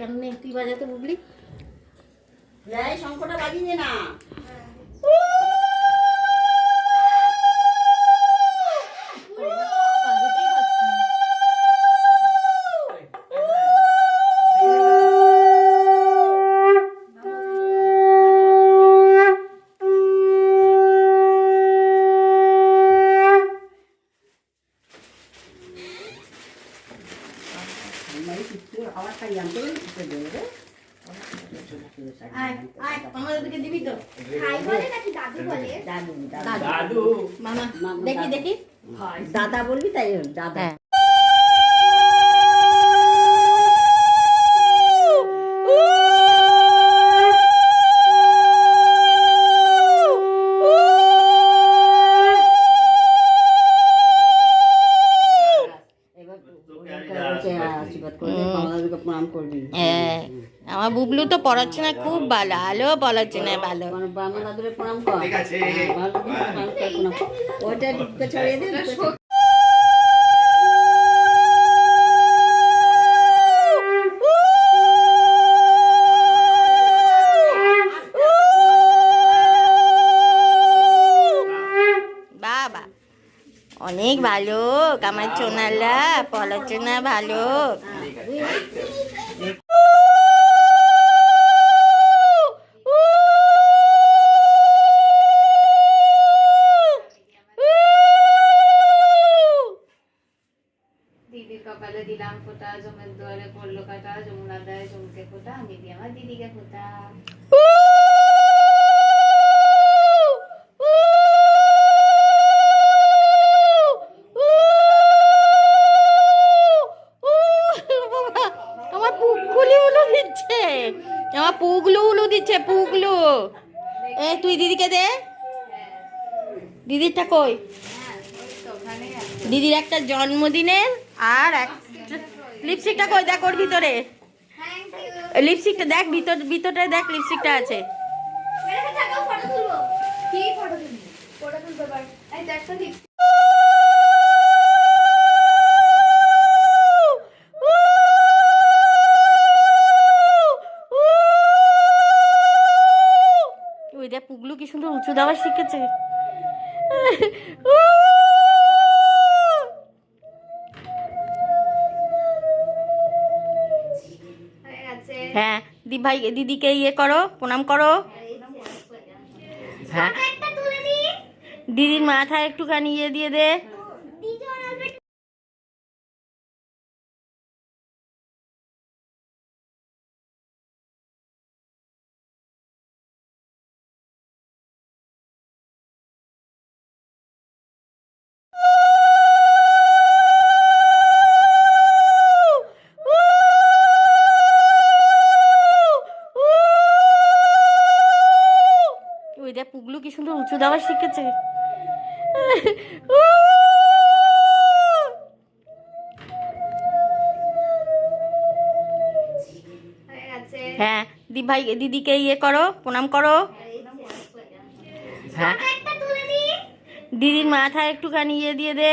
কেন নেই তুই বাজাতে বুবলি শঙ্কটা বাজিয়ে না। দাদু বলে? দাদু দাদু। দাদু। দাদু। মামা মামা, দেখি দেখি। দাদা। বলবি তাই দাদা হ্যাঁ। এবার তোকে ওদেরকে আর বসে আশীর্বাদ করে দে, বাংলাদেশকে প্রণাম করবি হ্যাঁ আমার বুবলু তো পড়াচ্ছে না খুব ভালো আলো না ভালো। প্রণাম কর। ঠিক আছে। হ্যাঁ, বাংলা দাদুরে প্রণাম কর। ওইটা দিকে ছড়িয়ে দে দিকে- বাবা অনেক ভালো। আমার চোনালা পড়াশোনা ভালো। দিদির কপালে দিলাম ফোঁটা জমের দুয়ারে পড়ল কাটা যমুনা দেয় জমকে ফোঁটা দিদি আমার দিদিকে ফোঁটা। আমার পুগলু উলু দিচ্ছে, পুগলু। এ, তুই দিদিকে দে। দিদিরটা কই? দিদির একটা জন্মদিনের আর এক লিপস্টিকটা কই? দেখ ওর ভিতরে। লিপস্টিকটা দেখ, ভিতর ভিতরটায় দেখ লিপস্টিকটা আছে। ফটো তুলবো? ফটো তুলবো ফটো তুলতে পার দেখ, পুগলু কি সুন্দর উঁচু দেওয়া শিখেছে। হ্যাঁ দি ভাই দিদিকে ইয়ে করো, প্রণাম করো। হ্যাঁ। দিদির মাথায় একটুখানি ইয়ে দিয়ে দে। ওই দেখ পুগলু কি সুন্দর উঁচু দেওয়া শিখেছে। হ্যাঁ দি ভাই দিদিকে ইয়ে করো প্রণাম করো। হ্যাঁ। দিদির মাথায় একটুখানি ইয়ে দিয়ে দে।